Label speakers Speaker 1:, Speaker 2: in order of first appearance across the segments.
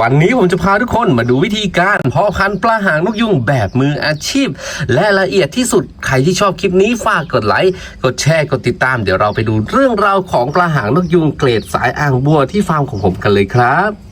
Speaker 1: วันนี้ผมจะพาทุกคนมาดูวิธีการเพาะพันธุ์ปลาหางนกยุงแบบมืออาชีพ และละเอียดที่สุดใครที่ชอบคลิปนี้ฝากกดไลค์กดแชร์กดติดตาม เดี๋ยวเราไปดูเรื่องราวของปลาหางนกยุงเกรดสายอ่างบัวที่ฟาร์มของผมกันเลยครับ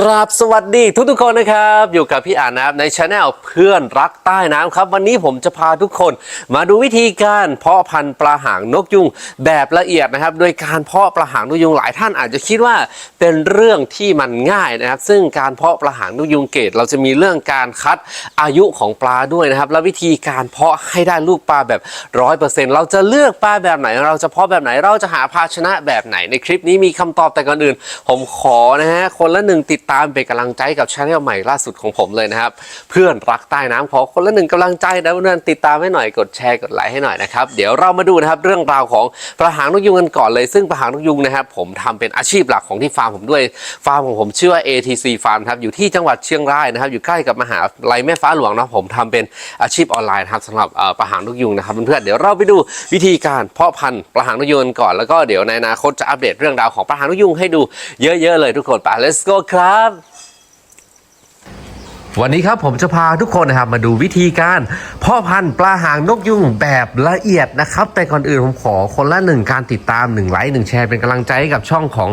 Speaker 1: กราบสวัสดีทุกๆคนนะครับ อยู่กับพี่อ่านนะครับในช anel เพื่อนรักใต้น้ำครับ วันนี้ผมจะพาทุกคนมาดูวิธีการเพาะพันธุ์ปลาหางนกยุงแบบละเอียดนะครับ โดยการเพาะปลาหางนกยุงหลายท่านอาจจะคิดว่าเป็นเรื่องที่มันง่ายนะครับ ซึ่งการเพาะปลาหางนกยุงเกต เราจะมีเรื่องการคัดอายุของปลาด้วยนะครับ และวิธีการเพาะให้ได้ลูกปลาแบบร้อยเปอร์เซ็นต์เราจะเลือกปลาแบบไหน เราจะเพาะแบบไหนเราจะหาภาชนะแบบไหนในคลิปนี้มีคำตอบแต่ก่อนอื่น ผมขอนะฮะคนละหนึ่งติดตามเป็นกำลังใจกับช anel ใหม่ล่าสุดของผมเลยนะครับ เพื่อนรักใต้น้ำขอคนละหนึ่งกำลังใจนะเพื่อนติดตามให้หน่อยกดแชร์กดไลค์ให้หน่อยนะครับเดี๋ยวเรามาดูนะครับเรื่องราวของปลาหางนกยุงกันก่อนเลย ซึ่งปลาหางนกยุงนะครับผมทำเป็นอาชีพหลักของที่ฟาร์มผมด้วยฟาร์มของผมชื่อว่า ATC Farm ครับอยู่ที่จังหวัดเชียงรายนะครับอยู่ใกล้กับมหาลัยแม่ฟ้าหลวงนะผมทำเป็นอาชีพออนไลน์ครับสำหรับปลาหางนกยุงนะครับเพื่อนๆเดี๋ยวเราไปดูวิธีการเพาะพันธุ์ปลาหางนกยุงกันก่อนแล้วก็เดี๋ยวในอนาคตจะอัปเดตเรื่องราวของปลาหางนกยุงให้ดูเยอะๆเลยทุกคนไป let's go ครับ R วันนี้ครับผมจะพาทุกคนนะครับมาดูวิธีการพาะพันธุ์ปลาหางนกยุงแบบละเอียดนะครับ แต่ก่อนอื่นผมขอคนละหนึ่งการติดตามหนึ่งไลค์หนึ่งแชร์เป็นกำลังใจให้กับช่องของ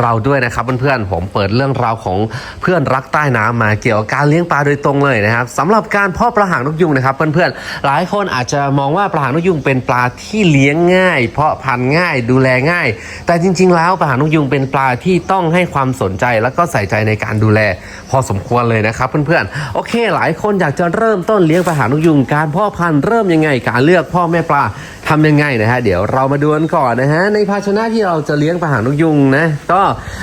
Speaker 1: เราด้วยนะครับเพื่อนๆผมเปิดเรื่องราวของเพื่อนรักใต้น้ำมาเกี่ยวกับการเลี้ยงปลาโดยตรงเลยนะครับสำหรับการพาะปลาหางนกยุงนะครับ เพื่อนๆหลายคนอาจจะมองว่าปลาหางนกยุงเป็นปลาที่เลี้ยงง่าย เพาะพันธุ์ง่ายดูแลง่าย แต่จริง ๆ แล้วปลาหางนกยุงเป็นปลาที่ต้องให้ความสนใจแล้วก็ใส่ใจในการดูแล พอสมควรเลยนะครับเพื่อนๆโอเค หลายคนอยากจะเริ่มต้นเลี้ยงปลาหางนกยุงการพ่อพันธุ์เริ่มยังไงการเลือกพ่อแม่ปลาทำยังไงนะฮะเดี๋ยวเรามาดูกันก่อนนะฮะในภาชนะที่เราจะเลี้ยงปลาหางนกยุงนะก็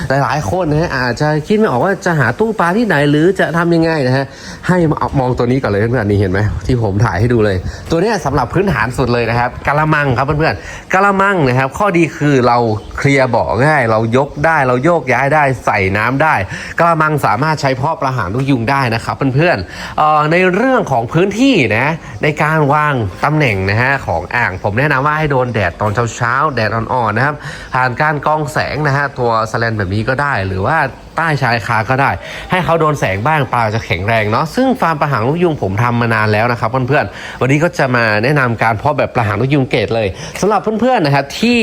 Speaker 1: หลายๆคนนะฮะอาจจะคิดไม่ออกว่าจะหาตู้ปลาที่ไหนหรือจะทำยังไงนะฮะให้มองตัวนี้ก่อนเลยเพื่อนๆนี่เห็นไหมที่ผมถ่ายให้ดูเลย ตัวนี้ยสำหรับพื้นฐานสุดเลยนะครับกะละมังครับเพื่อนๆกะละมังนะครับ ข้อดีคือเราเคลียร์บ่อง่าย เรายกได้เราโยกย้ายได้ใส่น้ำได้กะละมังสามารถใช้เพาะปลาหางนกยุงได้นะครับเพื่อนๆออในเรื่องของพื้นที่นะในการวางตำแหน่งนะฮะของอ่าง ผมแนะนำว่าให้โดนแดดตอนเช้าๆแดดอ่อนๆนะครับผ่านการกองแสงนะฮะตัวสแลนแบบนี้ก็ได้หรือว่าใต้ชายคาก็ได้ ให้เขาโดนแสงบ้างปลาจะแข็งแรงเนาะซึ่งฟาร์มปลาหางนกยุงผมทำมานานแล้วนะครับเพื่อนๆวันนี้ก็จะมาแนะนำการเพาะแบบปลาหางนกยุงเกตเลยสำหรับเพื่อนๆนะครับที่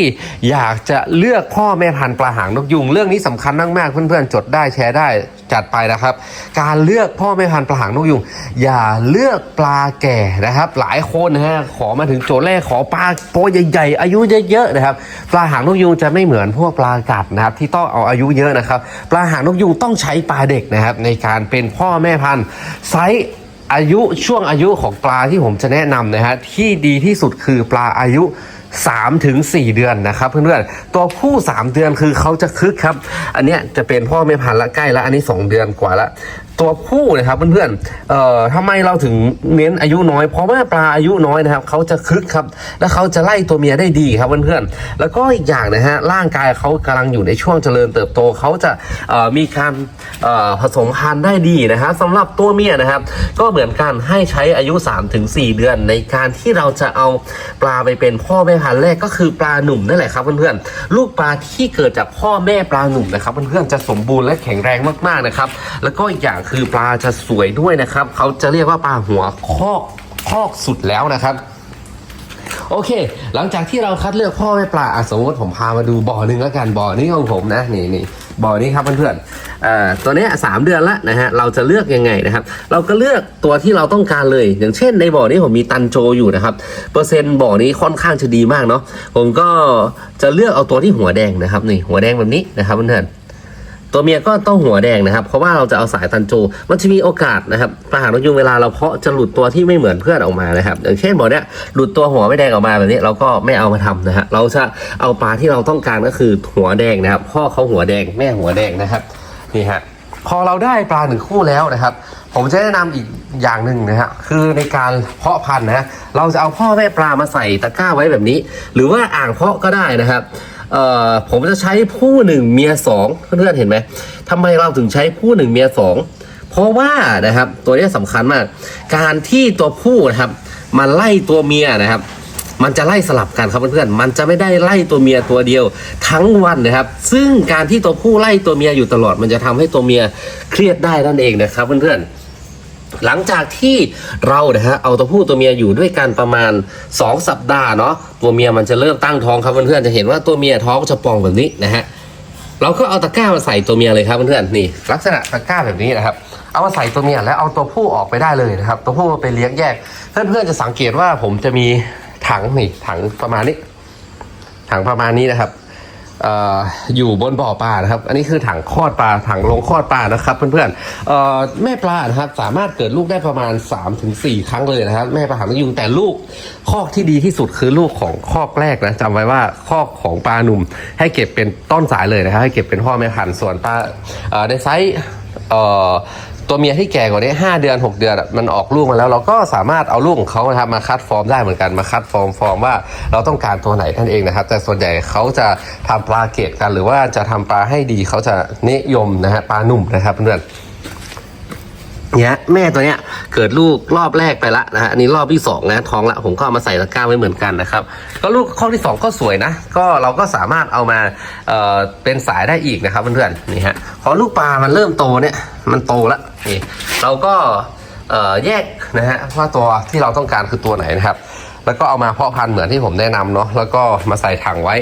Speaker 1: อยากจะเลือกพ่อแม่พันธุ์ปลาหางนกยุง เรื่องนี้สำคัญมากๆเพื่อนๆจดได้แชร์ได้จัดไปนะครับ การเลือกพ่อแม่พันธุ์ปลาหางนกยุง อย่าเลือกปลาแก่นะครับ หลายคนนะฮะขอมาถึงโจทย์แรกขอปลาตัวใหญ่ๆอายุเยอะๆนะครับปลาหางนกยุงจะไม่เหมือนพวกปลากัดนะครับที่ต้องเอาอายุเยอะนะครับปลาหางนกยุงต้องใช้ปลาเด็กนะครับ ในการเป็นพ่อแม่พันธุ์ไซส์อายุช่วงอายุของปลาที่ผมจะแนะนำนะฮะที่ดีที่สุดคือปลาอายุ3ถึง4เดือนนะครับเพื่อนๆตัวผู้ 3 เดือนคือเขาจะคึกครับ อันเนี้ยจะเป็นพ่อแม่พันธุ์ละใกล้ละอันนี้ 2 เดือนกว่าละ ตัวผู้นะครับเพื่อนๆเอ่อทำไมเราถึงเน้นอายุน้อย เพราะว่าปลาอายุน้อยนะครับเขาจะคึกครับ และเขาจะไล่ตัวเมียได้ดีครับเพื่อนๆแล้วก็อีกอย่างนะฮะร่างกายเขากำลังอยู่ในช่วงเจริญเติบโตเขาจะเอ่อมีการเอ่อผสมพันธุ์ได้ดีนะฮะสำหรับตัวเมียนะครับ ก็เหมือนกันให้ใช้อายุ 3-4 เดือน ในการที่เราจะเอาปลาไปเป็นพ่อแม่พันธุ์แรกก็คือปลาหนุ่มนั่นแหละครับเพื่อนๆลูกปลาที่เกิดจากพ่อแม่ปลาหนุ่มนะครับเพื่อนๆจะสมบูรณ์และแข็งแรงมากๆนะครับ แล้วก็อีกอย่างคือปลาจะสวยด้วยนะครับ เขาจะเรียกว่าปลาหัวคอกคอกสุดแล้วนะครับ โอเค หลังจากที่เราคัดเลือกพ่อแม่ปลาอสมมติผมพามาดูบ่อหนึ่งแล้วกันบ่อนี้ของผมนะนี่นี่บ่อนี้ครับเพื่อนๆอ่าตัวนี้สามเดือนละนะฮะเราจะเลือกยังไงนะครับ เราก็เลือกตัวที่เราต้องการเลย อย่างเช่น ในบ่อนี้ผมมีตันโจอยู่นะครับ เปอร์เซ็นต์บ่อนี้ค่อนข้างจะดีมากเนาะผมก็จะเลือกเอาตัวที่หัวแดงนะครับนี่หัวแดงแบบนี้นะครับเพื่อนๆ ตัวเมียก็ต้องหัวแดงนะครับ เพราะว่าเราจะเอาสายตันโจ มันจะมีโอกาสนะครับปลาหางนกยุงเวลาเราเพาะจะหลุดตัวที่ไม่เหมือนเพื่อนออกมานะครับ อย่างเช่นบอกเนี้ยหลุดตัวหัวไม่แดงออกมาแบบนี้เราก็ไม่เอามาทำนะฮะเราจะเอาปลาที่เราต้องการก็คือหัวแดงนะครับ พ่อเขาหัวแดงแม่หัวแดงนะครับนี่ฮะพอเราได้ปลาหนึ่งคู่แล้วนะครับ ผมจะแนะนำอีกอย่างหนึ่งนะฮะคือในการเพาะพันธุ์นะเราจะเอาพ่อแม่ปลามาใส่ตะกร้าไว้แบบนี้ หรือว่าอ่างเพาะก็ได้นะครับ เอ่อผมจะใช้ผู้หนึ่งเมียสองเพื่อนๆเห็นไหมทำไมเราถึงใช้ผู้หนึ่งเมียสองเพราะว่านะครับตัวนี้สำคัญมาก การที่ตัวผู้นะครับมาไล่ตัวเมียนะครับ มันจะไล่สลับกันครับเพื่อนๆมันจะไม่ได้ไล่ตัวเมียตัวเดียวทั้งวันนะครับ ซึ่งการที่ตัวผู้ไล่ตัวเมียอยู่ตลอด มันจะทำให้ตัวเมียเครียดได้นั่นเองนะครับเพื่อนๆ หลังจากที่เรานะฮะเอาตัวผู้ตัวเมียอยู่ด้วยกันประมาณ 2 สัปดาห์เนาะตัวเมียมันจะเริ่มตั้งท้องครับเพื่อนๆจะเห็นว่าตัวเมียท้องจะป่องแบบนี้นะฮะเราก็เอาตะกร้ามาใส่ตัวเมียเลยครับเพื่อนๆนี่ ลักษณะตะกร้าแบบนี้นะครับ เอามาใส่ตัวเมียแล้วเอาตัวผู้ออกไปได้เลยนะครับ ตัวผู้มาไปเลี้ยงแยก เพื่อนๆจะสังเกตว่าผมจะมีถังนี่ถังประมาณนี้ ถังประมาณนี้นะครับ อยู่บนบ่อปลานะครับ อันนี้คือถังคลอดปลาถังลงคลอดปลานะครับ เพื่อนๆเอ่อแม่ปลานะครับสามารถเกิดลูกได้ประมาณ 3-4 ครั้งเลยนะครับ แม่ปลาหางยุงแต่ลูกคอกที่ดีที่สุดคือลูกของคอกแรกนะจำไว้ว่าคอกของปลาหนุ่ม ให้เก็บเป็นต้นสายเลยนะครับ ให้เก็บเป็นพ่อแม่พันธุ์ส่วนปลาในไซส์ ตัวเมียที่แก่กว่านี้5เดือน6เดือนมันออกลูกมาแล้ว เราก็สามารถเอาลูกของเขานะครับมาคัดฟอร์มได้เหมือนกันมาคัดฟอร์มฟอร์มว่าเราต้องการตัวไหนนั่นเองนะครับ แต่ส่วนใหญ่เขาจะทำปลาเกตกัน หรือว่าจะทำปลาให้ดีเขาจะนิยมนะฮะปลาหนุ่มนะครับเพื่อน เนี่ยแม่ตัวเนี้ยเกิดลูกรอบแรกไปละนะฮะอันนี้รอบที่สองนะท้องละผมก็เอามาใส่ตะกร้าไว้เหมือนกันนะครับก็ลูกข้อที่สองก็สวยนะ ก็เราก็สามารถเอามาเอ่อเป็นสายได้อีกนะครับเพื่อนๆนี่ฮะพอลูกปลามันเริ่มโตเนี่ยมันโตแล้วนี่เราก็เอ่อแยกนะฮะว่าตัวที่เราต้องการคือตัวไหนนะครับแล้วก็เอามาเพาะพันธุ์เหมือนที่ผมแนะนำเนาะแล้วก็มาใส่ถังไว้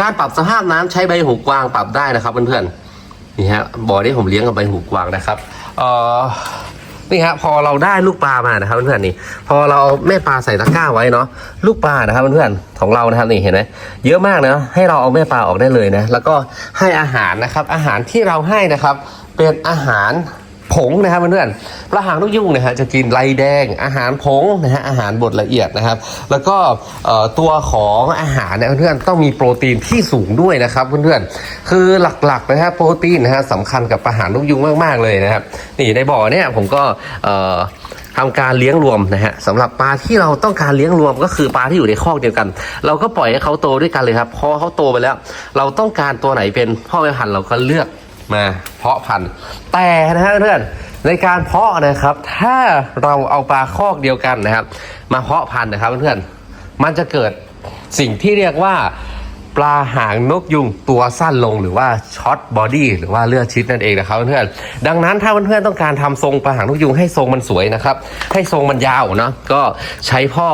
Speaker 1: การปรับสภาพน้ำใช้ใบหูกวางปรับได้นะครับเพื่อนๆนี่ฮะบ่อที่ผมเลี้ยงกับใบหูกวางนะครับ เอ่อนี่ครับพอเราได้ลูกปลามานะครับเพื่อนๆนี่ พอเราเอาแม่ปลาใส่ตะกร้าไว้เนาะลูกปลานะครับเพื่อนๆของเรานะครับนี่เห็นไหมเยอะมากนะให้เราเอาแม่ปลาออกได้เลยนะแล้วก็ให้อาหารนะครับอาหารที่เราให้นะครับเป็นอาหาร ผงนะครับเพื่อนๆปลาหางนกยุงนะฮะจะกินไรแดงอาหารผงนะฮะอาหารบดละเอียดนะครับ แล้วก็ตัวของอาหารเนี่ยเพื่อนๆต้องมีโปรตีนที่สูงด้วยนะครับเพื่อนๆคือหลักๆนะครับโปรตีนนะฮะสำคัญกับปลาหางนกยุงมากๆเลยนะครับนี่ในบ่อเนี่ยผมก็เอ่อทำการเลี้ยงรวมนะฮะสำหรับปลาที่เราต้องการเลี้ยงรวมก็คือปลาที่อยู่ในคอกเดียวกัน เราก็ปล่อยให้เขาโตด้วยกันเลยครับพอเขาโตไปแล้ว เราต้องการตัวไหนเป็นพ่อแม่พันธุ์เราก็เลือก มาเพาะพันธุ์ แต่นะฮะเพื่อนในการเพาะนะครับ ถ้าเราเอาปลาคอกเดียวกันนะครับ มาเพาะพันธุ์นะครับเพื่อนมันจะเกิดสิ่งที่เรียกว่าปลาหางนกยุงตัวสั้นลงหรือว่าช็อตบอดี้หรือว่าเลือดชิดนั่นเองนะครับเพื่อนๆดังนั้นถ้าเพื่อนๆต้องการทำทรงปลาหางนกยุงให้ทรงมันสวยนะครับ ให้ทรงมันยาวเนาะก็ใช้พ่อ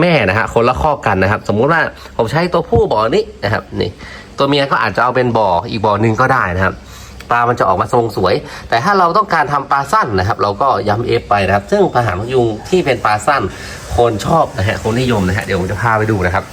Speaker 1: แม่นะฮะคนละข้อกันนะครับ สมมุติว่าผมใช้ตัวผู้บ่อนี้นะครับนี่ตัวเมียก็อาจจะเอาเป็นบ่ออีกบ่อหนึ่งก็ได้นะครับ ปลามันจะออกมาทรงสวย แต่ถ้าเราต้องการทำปลาสั้นนะครับ เราก็ย้ำเอฟไปนะครับ ซึ่งปลาหางนกยุงที่เป็นปลาสั้น คนชอบนะฮะคนนิยมนะฮะเดี๋ยวผมจะพาไปดูนะครับ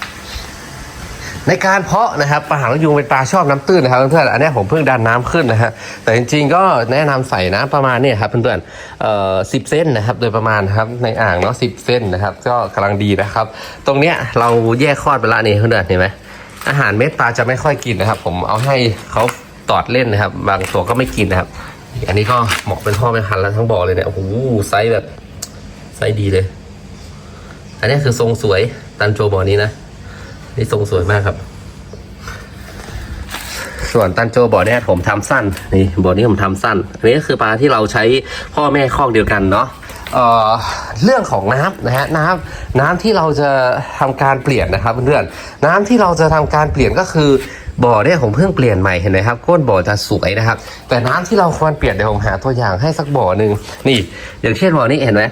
Speaker 1: ในการเพาะนะครับปลาหางนกยุงเป็นปลาชอบน้ำตื้นนะครับเพื่อนๆอันนี้ผมเพิ่งดันน้ำขึ้นนะฮะแต่จริงๆก็แนะนำใส่น้ำประมาณนี้ครับเพื่อนๆเอ่อสิบเส้นนะครับ โดยประมาณครับในอ่างเนาะสิบเส้นนะครับ ก็กำลังดีนะครับ ตรงเนี้ยเราแยกคลอดไปละนี่เพื่อนๆเห็นไหมอาหารเม็ดปลาจะไม่ค่อยกินนะครับ ผมเอาให้เขา อดเล่นนะครับ บางตัวก็ไม่กินนะครับ อันนี้ก็เหมาะเป็นพ่อแม่พันแล้วทั้งบ่อเลยเนี่ยโอ้โหไซส์แบบไซส์ดีเลย อันนี้คือทรงสวยตันโจบ่อนี้นะนี่ทรงสวยมากครับ ส่วนตันโจบ่อเนี้ยผมทำสั้นนี่บ่อนี้ผมทำสั้นอันนี้ก็คือปลาที่เราใช้พ่อแม่คอกเดียวกันเนาะเอ่อเรื่องของน้ำนะฮะน้ำน้ำที่เราจะทำการเปลี่ยนนะครับเพื่อนๆน้ำที่เราจะทำการเปลี่ยนก็คือ บ่อเนี่ยผมเพิ่งเปลี่ยนใหม่เห็นไหมครับก้นบ่อจะสวยนะครับ แต่น้ำที่เราควรเปลี่ยนเดี๋ยวผมหาตัวอย่างให้สักบ่อหนึ่งนี่ อย่างเช่นบ่อนี้เห็นไหม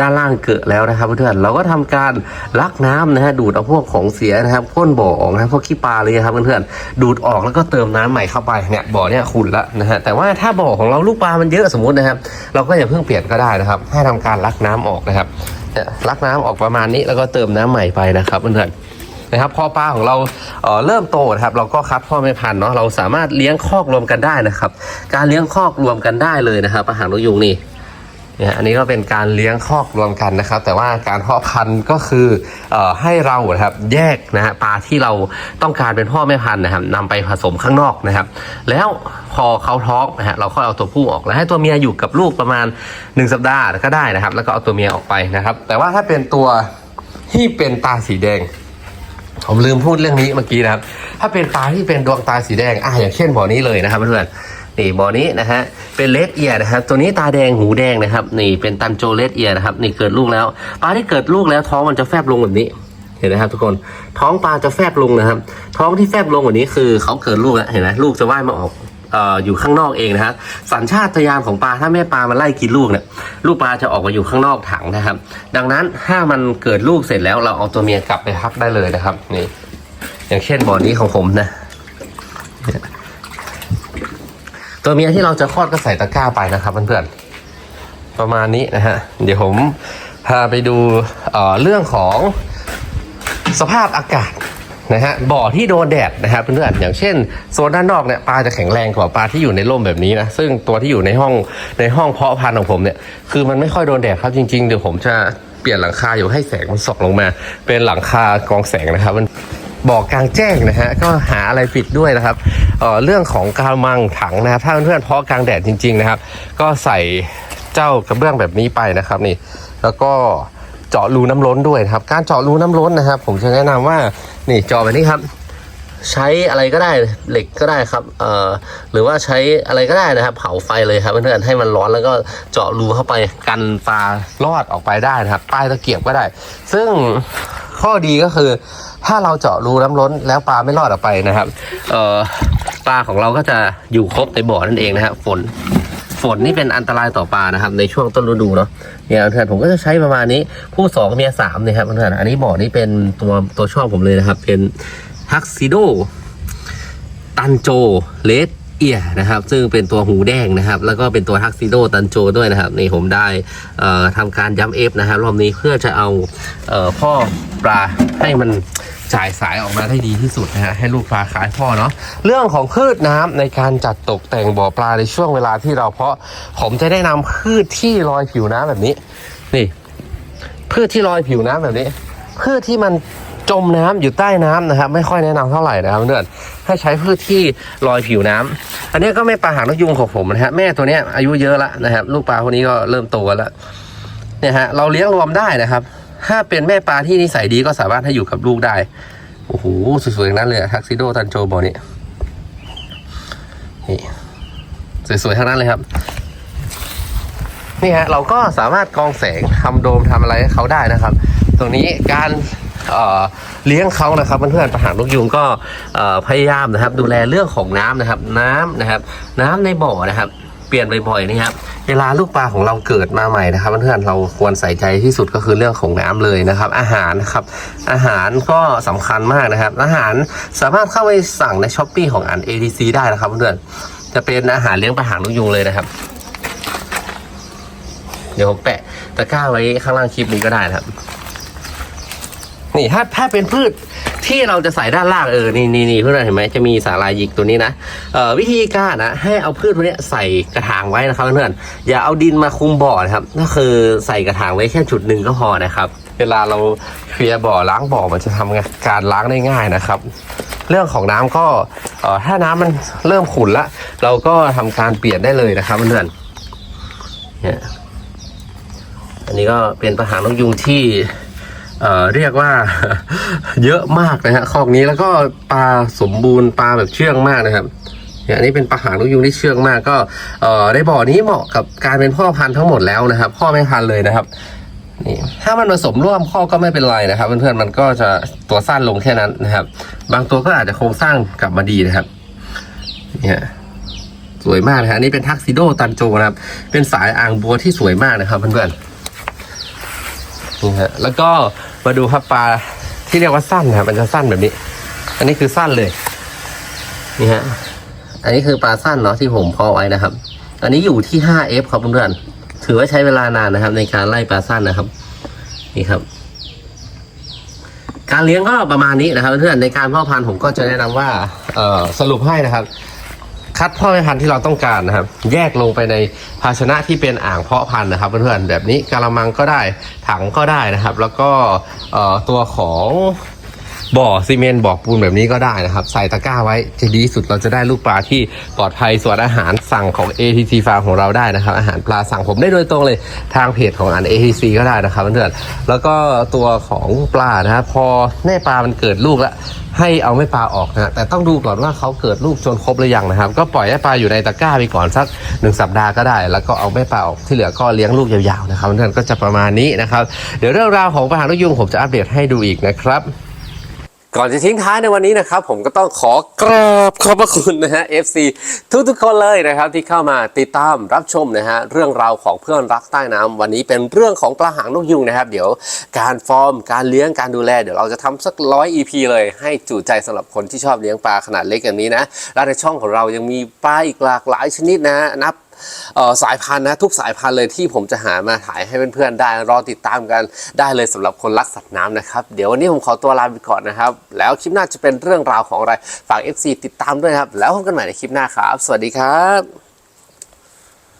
Speaker 1: ด้านล่างเกิดแล้วนะครับเพื่อนๆเราก็ทำการลักน้ำนะฮะดูดเอาพวกของเสียนะครับก้นบ่อออกนะครับพวกขี้ปลาเลยครับเพื่อนๆดูดออกแล้วก็เติมน้ำใหม่เข้าไปเนี่ยบ่อเนี่ยขุ่นละนะฮะแต่ว่าถ้าบ่อของเราลูกปลามันเยอะสมมตินะครับเราก็อย่าเพิ่งเปลี่ยนก็ได้นะครับ ให้ทำการลักน้ำออกนะครับลักน้ำออกประมาณนี้แล้วก็เติมน้ำใหม่ไปนะครับเพื่อนๆ นะครับพอปลาของเราเเริ่มโตนะครับเราก็คัดพ่อแม่พันธุ์เนาะเราสามารถเลี้ยงคอกรวมกันได้นะครับ การเลี้ยงคอกรวมกันได้เลยนะครับ อาหารนกยุงนี่เนี่ยอันนี้ก็เป็นการเลี้ยงคอกรวมกันนะครับ แต่ว่าการเพาะพันธุ์ก็คือเอ่อให้เรานะครับแยกนะฮะปลาที่เราต้องการเป็นพ่อแม่พันธุ์นะครับนำไปผสมข้างนอกนะครับ แล้วพอเขาท้องนะฮะเราค่อยเอาตัวผู้ออกแล้วให้ตัวเมียอยู่กับลูกประมาณ 1 สัปดาห์ก็ได้นะครับ แล้วก็เอาตัวเมียออกไปนะครับ แต่ว่าถ้าเป็นตัวที่เป็นตาสีแดง ผมลืมพูดเรื่องนี้เมื่อกี้นะครับ ถ้าเป็นปลาที่เป็นดวงตาสีแดงอะอย่างเช่นบ่อนี้เลยนะครับเพื่อนๆนี่บ่อนี้นะฮะเป็นเลดเอียนะครับ ตัวนี้ตาแดงหูแดงนะครับ นี่เป็นตันโจเลดเอียนะครับ นี่เกิดลูกแล้ว ปลาที่เกิดลูกแล้วท้องมันจะแฟบลงแบบนี้เห็นไหมครับทุกคนท้องปลาจะแฟบลงนะครับ ท้องที่แฟบลงกว่านี้คือเขาเกิดลูกแล้วเห็นไหมลูกจะว่ายมาออก อยู่ข้างนอกเองนะครับสัญชาตญาณของปลาถ้าแม่ปลามันไล่กินลูกเนี่ยลูกปลาจะออกมาอยู่ข้างนอกถังนะครับ ดังนั้นถ้ามันเกิดลูกเสร็จแล้วเราเอาตัวเมียกลับไปพักได้เลยนะครับนี่อย่างเช่นบ่อนี้ของผมนะตัวเมียที่เราจะคลอดก็ใส่ตะกร้าไปนะครับเพื่อนๆประมาณนี้นะฮะเดี๋ยวผมพาไปดูเเรื่องของสภาพอากาศ นะฮะบ่อที่โดนแดดนะครับเพื่อนๆอย่างเช่นโซนด้านนอกเนี่ยปลาจะแข็งแรงกว่าปลาที่อยู่ในร่มแบบนี้นะซึ่งตัวที่อยู่ในห้องในห้องเพาะพันธุ์ของผมเนี่ยคือมันไม่ค่อยโดนแดดครับจริงๆเดี๋ยวผมจะเปลี่ยนหลังคาอยู่ให้แสงมันส่องลงมา เป็นหลังคากองแสงนะครับมันบอกกลางแจ้งนะฮะก็หาอะไรปิดด้วยนะครับเอ่อเรื่องของกามังถังนะครับถ้าเพื่อนๆเพาะกลางแดดจริง ๆนะครับ ก็ใส่เจ้ากระเบื้องแบบนี้ไปนะครับนี่ แล้วก็ เจาะรูน้ำล้นด้วยนะครับ การเจาะรูน้ำล้นนะครับ ผมจะแนะนำว่านี่เจาะแบบนี้ครับ ใช้อะไรก็ได้เหล็กก็ได้ครับเอ่อหรือว่าใช้อะไรก็ได้นะครับ เผาไฟเลยครับเพื่อนๆให้มันร้อนแล้วก็เจาะรูเข้าไปกันปลารอดออกไปได้นะครับป้ายตะเกียบก็ได้ ซึ่งข้อดีก็คือ ถ้าเราเจาะรูน้ำล้น แล้วปลาไม่รอดออกไปนะครับ เอ่อปลาของเราก็จะอยู่ครบในบ่อนั่นเองนะครับฝน ฝนนี่เป็นอันตรายต่อปลานะครับ ในช่วงต้นฤดูเนาะเนี่ยเพื่อนผมก็จะใช้ประมาณนี้ผู้สองเมียสามเนี่ยครับเพื่อนอันนี้บ่อนี่เป็นตัวตัวชอบผมเลยนะครับ เป็นฮักซิโดตันโจเลดเอียนะครับ ซึ่งเป็นตัวหูแดงนะครับ แล้วก็เป็นตัวฮักซิโดตันโจด้วยนะครับนี่ผมได้เอ่อทำการย้ำเอฟนะครับรอบนี้เพื่อจะเอาเออพ่อปลาให้มัน จ่ายสายออกมาได้ดีที่สุดนะฮะให้ลูกปลาขายพ่อเนาะเรื่องของพืชน้ำในการจัดตกแต่งบ่อปลาในช่วงเวลาที่เราเพาะ ผมจะได้นำพืชที่ลอยผิวน้ำแบบนี้ นี่ พืชที่ลอยผิวน้ำแบบนี้ พืชที่มันจมน้ำอยู่ใต้น้ำนะครับ ไม่ค่อยแนะนำเท่าไหร่นะครับเพื่อนให้ใช้พืชที่ลอยผิวน้ำอันนี้ก็แม่ปลาหางนกยุงของผมนะฮะแม่ตัวเนี้ยอายุเยอะแล้วนะครับ ลูกปลาคนนี้ก็เริ่มโตแล้วเนี่ยฮะเราเลี้ยงรวมได้นะครับ ถ้าเป็นแม่ปลาที่นิสัยดีก็สามารถให้อยู่กับลูกได้ โอ้โหสวยๆทั้งนั้นเลยทักซิโดตันโจบอนี่นี่สวยๆทั้งนั้นเลยครับ นี่ฮะเราก็สามารถกองแสงทำโดมทำอะไรให้เขาได้นะครับ ตรงนี้การเลี้ยงเขานะครับเพื่อนๆประหารนกยุงก็พยายามนะครับ ดูแลเรื่องของน้ำนะครับ น้ำนะครับ น้ำในบ่อนะครับ เปลี่ยนบ่อยๆนะครับ เวลาลูกปลาของเราเกิดมาใหม่นะครับเพื่อนๆเราควรใส่ใจที่สุดก็คือเรื่องของน้ำเลยนะครับ อาหารนะครับ อาหารก็สำคัญมากนะครับ อาหารสามารถเข้าไปสั่งในช้อปปี้ของอัน ADC ได้นะครับเพื่อนๆจะเป็นอาหารเลี้ยงปลาหางนกยุงเลยนะครับ เดี๋ยวผมแปะตะกร้าไว้ข้างล่างคลิปนี้ก็ได้นะครับ นี่ถ้าถ้าเป็นพืชที่เราจะใส่ด้านล่างเออนี่นี่นี่เพื่อนเห็นไหมจะมีสาลายหยิกตัวนี้นะเอ่อวิธีการนะให้เอาพืชพวกนี้ใส่กระถางไว้นะครับเพื่อนอย่าเอาดินมาคุมบ่อนะครับ ก็คือใส่กระถางไว้แค่จุดหนึ่งก็พอนะครับ เวลาเราเคลียร์บ่อล้างบ่อมันจะทำการล้างได้ง่ายนะครับ เรื่องของน้ำก็เอ่อถ้าน้ำมันเริ่มขุ่นละเราก็ทำการเปลี่ยนได้เลยนะครับเพื่อนเนี่ยอันนี้ก็เป็นปัญหานกยุงที่ เอ่อเรียกว่า เยอะมากนะฮะคอกนี้แล้วก็ปลาสมบูรณ์ปลาแบบเชื่องมากนะครับเนี่ยอันนี้เป็นปลาหางนกยุงที่เชื่องมากก็เอ่อในบ่อนี้เหมาะกับการเป็นพ่อพันธุ์ทั้งหมดแล้วนะครับ พ่อแม่พันธุ์เลยนะครับนี่ถ้ามันผสมร่วมข้อก็ไม่เป็นไรนะครับ เพื่อนๆมันก็จะตัวสั้นลงแค่นั้นนะครับ บางตัวก็อาจจะโครงสร้างกลับมาดีนะครับเนี่ยสวยมากนะฮะอันนี่เป็นทักซิโดตันโจนะครับ เป็นสายอ่างบัวที่สวยมากนะครับเพื่อนๆ นี่ฮะแล้วก็มาดูครับปลาที่เรียกว่าสั้นนะครับมันจะสั้นแบบนี้ อันนี้คือสั้นเลยนี่ฮะอันนี้คือปลาสั้นเนาะที่ผมพาะไว้นะครับ อันนี้อยู่ที่ 5F ครับเพื่อนๆถือว่าใช้เวลานานนะครับ ในการไล่ปลาสั้นนะครับนี่ครับ การเลี้ยงก็ประมาณนี้นะครับเพื่อนๆในการพาะพันธุ์ผมก็จะแนะนำว่าเออสรุปให้นะครับ คัดพ่อแม่พันธุ์ที่เราต้องการนะครับ แยกลงไปในภาชนะที่เป็นอ่างเพาะพันธุ์นะครับเพื่อนๆแบบนี้กะละมังก็ได้ถังก็ได้นะครับ แล้วก็ตัวของ บ่อซีเมนต์บ่อปูนแบบนี้ก็ได้นะครับ ใส่ตะกร้าไว้จะดีสุดเราจะได้ลูกปลาที่ปลอดภัยส่วนอาหารสั่งของ ATC Farm ของเราได้นะครับ อาหารปลาสั่งผมได้โดยตรงเลยทางเพจของอัน ATC ก็ได้นะครับเพื่อนๆแล้วก็ตัวของปลานะครับพอแม่ปลามันเกิดลูกแล้วให้เอาแม่ปลาออกนะฮะแต่ต้องดูก่อนว่าเขาเกิดลูกจนครบหรือยังนะครับ ก็ปล่อยให้ปลาอยู่ในตะกร้าไปก่อนสักหนึ่งสัปดาห์ก็ได้ แล้วก็เอาแม่ปลาออกที่เหลือก็เลี้ยงลูกยาวๆนะครับเพื่อนๆก็จะประมาณนี้นะครับ เดี๋ยวเรื่องราวของปลาหางนกยุงผมจะอัปเดตให้ดูอีกนะครับ ก่อนจะทิ้งท้ายในวันนี้นะครับ ผมก็ต้องขอกราบขอบพระคุณนะฮะ FC ทุกๆคนเลยนะครับที่เข้ามาติดตามรับชมนะฮะเรื่องราวของเพื่อนรักใต้น้ำวันนี้เป็นเรื่องของปลาหางนกยุงนะครับ เดี๋ยวการฟอร์มการเลี้ยงการดูแล เดี๋ยวเราจะทำสักร้อย EP เลย ให้จุใจสำหรับคนที่ชอบเลี้ยงปลาขนาดเล็กอย่างนี้นะและในช่องของเรายังมีปลาอีกหลากหลายชนิดนะฮะนับ สายพันธุ์นะทุกสายพันธุ์เลยที่ผมจะหามาถ่ายให้เพื่อนๆได้รอติดตามกันได้เลยสำหรับคนรักสัตว์น้ำนะครับ เดี๋ยววันนี้ผมขอตัวลาไปก่อนนะครับ แล้วคลิปหน้าจะเป็นเรื่องราวของอะไรฝาก FC ติดตามด้วยครับ แล้วพบกันใหม่ในคลิปหน้าครับ สวัสดีครับ